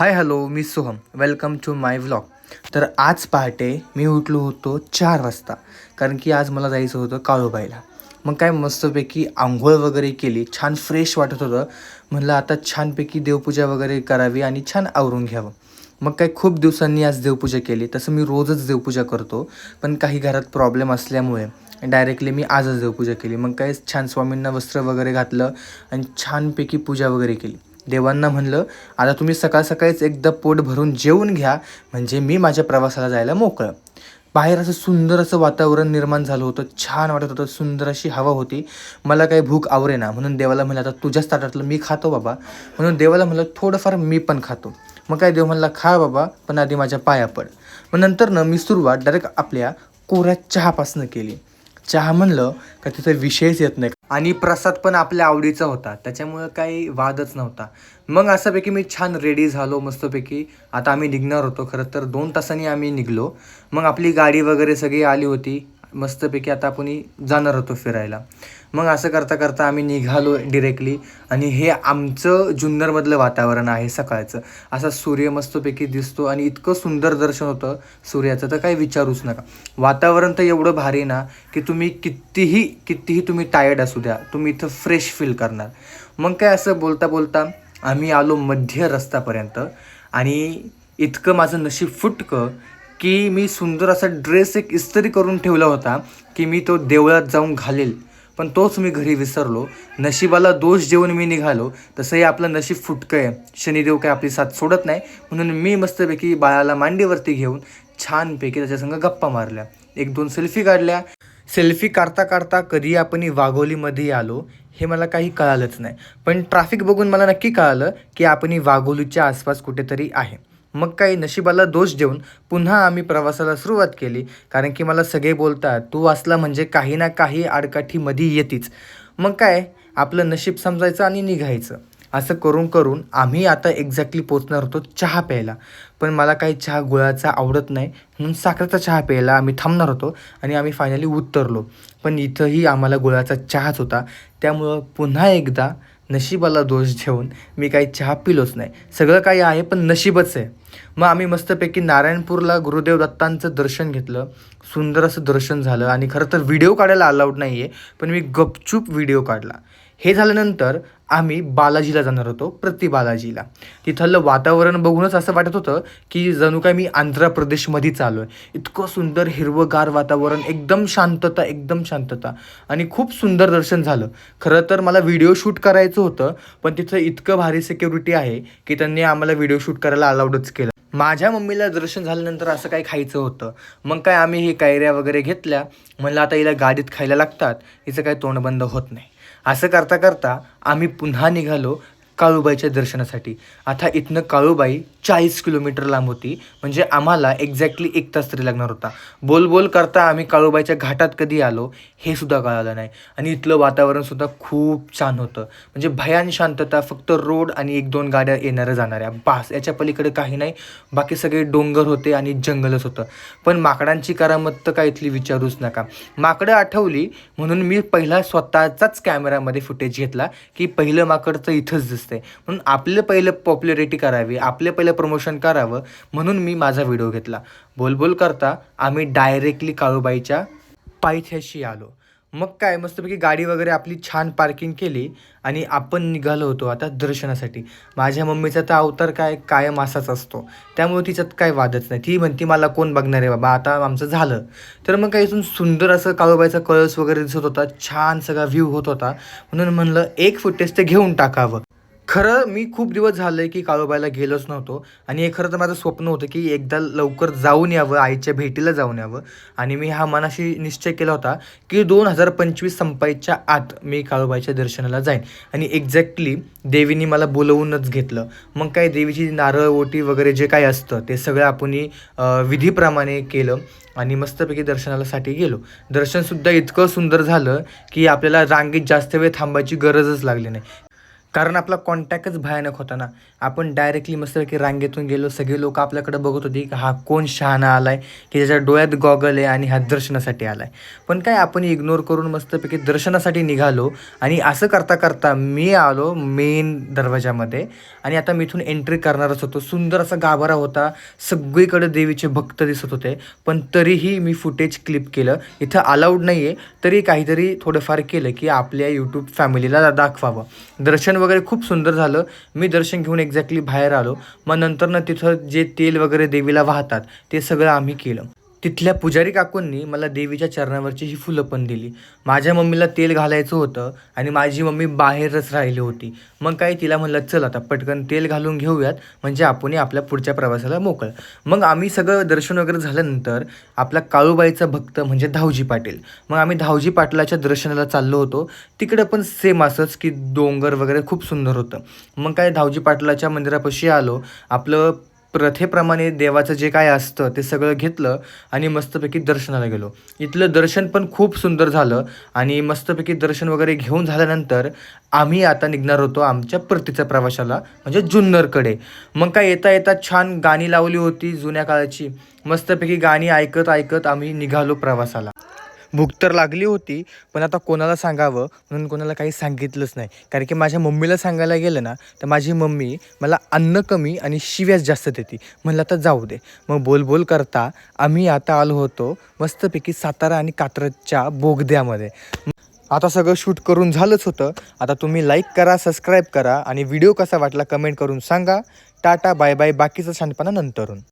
High hello me Soham. Welcome to my vlog तर आज पहाटे मी उठलो होतो चार वाजता कारण की आज मला जायचं होतं काळूबाईला. मग काय मस्तपैकी आंघोळ वगैरे केली छान फ्रेश वाटत होतं. म्हणलं आता छानपैकी देवपूजा वगैरे करावी आणि छान आवरून घ्यावं. मग काय खूप दिवसांनी आज देवपूजा केली. तसं मी रोजच देवपूजा करतो पण काही घरात प्रॉब्लेम असल्यामुळे डायरेक्टली मी आजच देवपूजा केली. मग काय छान स्वामींना वस्त्र वगैरे घातलं आणि छानपैकी पूजा वगैरे केली. देवांना म्हणलं आता तुम्ही सकाळ सकाळीच एकदा पोट भरून जेवून घ्या म्हणजे मी माझ्या प्रवासाला जायला मोकळं. बाहेर असं सुंदर असं वातावरण निर्माण झालं होतं छान वाटत होतं सुंदर अशी हवा होती. मला काही भूक आवरेना म्हणून देवाला म्हणलं आता तुझ्याच ताटातलं मी खातो बाबा. म्हणून देवाला म्हणलं थोडंफार मी पण खातो. मग काय देव म्हणला खा बाबा पण आधी माझ्या पाया पड. मग नंतर ना मी सुरुवात डायरेक्ट आपल्या कोऱ्या चहापासनं केली. चहा म्हणलं का तिथं विषयच येत नाही. आणि प्रसाद पण आपल्या आवडीचा होता. त्याच्यामुळं काही वादच नव्हता. मग असंपैकी मी छान रेडी झालो मस्तपैकी. आता आम्ही निघणार होतो. खरं तर दोन तासांनी आम्ही निघलो. मग आपली गाडी वगैरे सगळी आली होती. मस्तपैकी आता आपण जाणार होतो फिरायला. मग असं करता करता आम्ही निघालो डिरेक्टली आणि हे आमचं जुन्नरमधलं वातावरण आहे सकाळचं. असा सूर्य मस्तपैकी दिसतो आणि इतकं सुंदर दर्शन होतं सूर्याचं तर काही विचारूच नका. वातावरण तर एवढं भारी ना की तुम्ही कितीही कितीही तुम्ही टायर्ड असू द्या तुम्ही इथं फ्रेश फील करणार. मग काय असं बोलता बोलता आम्ही आलो मध्य रस्त्यापर्यंत आणि इतकं माझं नशीब फुटकं की मी सुंदर असा ड्रेस एक इस्त्री करून ठेवला होता की मी तो देवळात जाऊन घालेल. पण तोच मी घरी विसरलो. नशिबाला दोष देऊन मी निघालो. तसंही आपलं नशीब फुटकं आहे शनिदेव काय आपली साथ सोडत नाही. म्हणून मी मस्तपैकी बाळाला मांडीवरती घेऊन छानपैकी त्याच्यासंग गप्पा मारल्या. एक दोन सेल्फी काढल्या. सेल्फी काढता काढता कधी आपण वाघोलीमध्ये आलो हे मला काही कळालंच नाही. पण ट्रॅफिक बघून मला नक्की कळालं की आपण वाघोलीच्या आसपास कुठेतरी आहे. मग काही नशिबाला दोष देऊन पुन्हा आम्ही प्रवासाला सुरुवात केली. कारण की मला सगळे बोलतात तू वाचला म्हणजे काही ना काही आडकाठीमध्ये येतीच. मग काय? आपलं नशीब समजायचं आणि निघायचं. असं करून करून आम्ही आता एक्झॅक्टली पोचणार होतो चहा प्यायला. पण मला काही चहा गुळाचा आवडत नाही म्हणून साखरेचा चहा प्यायला आम्ही थांबणार होतो आणि आम्ही फायनली उतरलो. पण इथंही आम्हाला गुळाचा चहाच होता. त्यामुळं पुन्हा एकदा नशिबाला दोष देऊन मी काही चहा पिलोच नाही. सगळं काही आहे पण नशीबच आहे. मग आम्ही मस्तपैकी नारायणपूरला गुरुदेव दत्तांचं दर्शन घेतलं. सुंदर असं दर्शन झालं आणि खरं तर व्हिडिओ काढायला अलाउड नाही आहे पण मी गपचूप व्हिडिओ काढला. हे झाल्यानंतर आम्ही बालाजीला जाणार होतो प्रति बालाजीला. तिथलं वातावरण बघूनच असं वाटत होतं की जणू काय मी आंध्र प्रदेशमध्ये चालू आहे इतकं सुंदर हिरवंगार वातावरण एकदम शांतता एकदम शांतता. आणि खूप सुंदर दर्शन झालं. खरं तर मला व्हिडिओ शूट करायचं होतं पण तिथं इतकं भारी सिक्युरिटी आहे की त्यांनी आम्हाला व्हिडिओ शूट करायला अलाउडच केलं. माझ्या मम्मीला दर्शन झाल्यानंतर असं काही खायचं होतं. मग काय आम्ही हे कायऱ्या वगैरे घेतल्या. म्हणलं आता हिला गाडीत खायला लागतात. हिचं काही तोंडबंद होत नाही. असं करता करता आम्ही पुन्हा निघालो काळूबाईच्या दर्शनासाठी. आता इथनं काळूबाई चाळीस किलोमीटर लांब होती. म्हणजे आम्हाला एक्झॅक्टली एक तास तरी लागणार होता. बोल बोल करता आम्ही काळूबाईच्या घाटात कधी आलो हे सुद्धा कळालं नाही. आणि इथलं वातावरणसुद्धा खूप छान होतं. म्हणजे भयान शांतता फक्त रोड आणि एक दोन गाड्या येणाऱ्या जाणाऱ्या. बास याच्या पलीकडे काही नाही. बाकी सगळे डोंगर होते आणि जंगलच होतं. पण माकडांची करामत तर काय इथली विचारूच नका. माकडं आठवली म्हणून मी पहिला स्वतःचाच कॅमेरामध्ये फुटेज घेतला की पहिलं माकडचं इथंच दिसतं. दिसतंय म्हणून आपलं पहिलं पॉप्युलॅरिटी करावी आपलं पहिलं प्रमोशन करावं म्हणून मी माझा व्हिडिओ घेतला. बोलबोल करता आम्ही डायरेक्टली काळूबाईच्या पायथ्याशी आलो. मग काय मस्तपैकी गाडी वगैरे आपली छान पार्किंग केली आणि आपण निघालो होतो आता दर्शनासाठी. माझ्या मम्मीचा तर अवतार काय कायम असाच असतो. त्यामुळे तिच्यात काय वादच नाही. ती म्हणती मला कोण बघणार आहे बाबा? आता आमचं झालं. तर मग काही इथून सुंदर असं काळूबाईचा कळस वगैरे दिसत होता. छान सगळा व्ह्यू होत होता. म्हणून म्हणलं एक फुटेज ते घेऊन टाकावं. खरं मी खूप दिवस झालं आहे की काळोबाईला गेलोच नव्हतो. आणि हे खरं तर माझं स्वप्न होतं की एकदा लवकर जाऊन यावं आईच्या भेटीला जाऊन यावं. आणि मी हा मनाशी निश्चय केला होता की दोन हजार पंचवीस संपायच्या आत मी काळोबाईच्या दर्शनाला जाईन. आणि एक्झॅक्टली देवीनी मला बोलवूनच घेतलं. मग काय देवीची नारळ ओटी वगैरे जे काय असतं ते सगळं आपण विधीप्रमाणे केलं आणि मस्तपैकी दर्शनालासाठी गेलो. दर्शनसुद्धा इतकं सुंदर झालं की आपल्याला रांगेत जास्त वेळ थांबायची गरजच लागली नाही. कारण आपला कॉन्टॅक्टच भयानक होता ना. आपण डायरेक्टली मस्तपैकी रांगेतून गेलो सगळे लोक आपल्याकडे बघत होते की हा कोण शहाणा आलाय की ज्याच्या डोळ्यात गॉगल आहे आणि हा दर्शनासाठी आलाय. पण काय आपण इग्नोर करून मस्तपैकी दर्शनासाठी निघालो आणि असं करता करता मी आलो मेन दरवाजामध्ये आणि आता मी इथून एंट्री करणारच होतो. सुंदर असा गाभारा होता. सगळीकडे देवीचे भक्त दिसत होते. पण तरीही मी फुटेज क्लिप केलं. इथं अलाउड नाही आहे तरी काहीतरी थोडंफार केलं की आपल्या यूट्यूब फॅमिलीला दाखवावं. दर्शन वगैरे खूप सुंदर झालं. मी दर्शन घेऊन एक्झॅक्टली बाहेर आलो. मग नंतर ना तिथं जे तेल वगैरे देवीला वाहतात ते सगळं आम्ही केलं. तिथल्या पुजारी काकूंनी मला देवीच्या चरणावरची ही फुलं पण दिली. माझ्या मम्मीला तेल घालायचं होतं आणि माझी मम्मी बाहेरच राहिली होती. मग काय तिला म्हणलं चल आता पटकन तेल घालून घेऊयात म्हणजे आपण आपल्या पुढच्या प्रवासाला मोकळ. मग आम्ही सगळं दर्शन वगैरे झाल्यानंतर आपला काळूबाईचा भक्त म्हणजे धावजी पाटील. मग आम्ही धावजी पाटलाच्या दर्शनाला चाललो होतो. तिकडं पण सेम असंच की डोंगर वगैरे खूप सुंदर होतं. मग काय धावजी पाटलाच्या मंदिरापाशी आलो. आपलं प्रथेप्रमाणे देवाचं जे काय असतं ते सगळं घेतलं आणि मस्तपैकी दर्शनाला गेलो. इथलं दर्शन पण खूप सुंदर झालं आणि मस्तपैकी दर्शन वगैरे घेऊन झाल्यानंतर आम्ही आता निघणार होतो आमच्या परतीच्या प्रवासाला म्हणजे जुन्नरकडे. मग काय येता येता छान गाणी लावली होती जुन्या काळाची. मस्तपैकी गाणी ऐकत ऐकत आम्ही निघालो प्रवासाला. भूक तर लागली होती पण आता कोणाला सांगावं म्हणून कोणाला काही सांगितलंच नाही. कारण की माझ्या मम्मीला सांगायला गेलं ना तर माझी मम्मी मला अन्न कमी आणि शिव्याच जास्त देते. म्हणलं आता जाऊ दे. मग बोल बोल करता आम्ही आता आलो होतो मस्तपैकी सातारा आणि कात्रजच्या बोगद्यामध्ये. आता सगळं शूट करून झालंच होतं. आता तुम्ही लाईक करा सबस्क्राईब करा आणि व्हिडिओ कसा वाटला कमेंट करून सांगा. टाटा बाय बाय बाकीचं छानपणा नंतरून.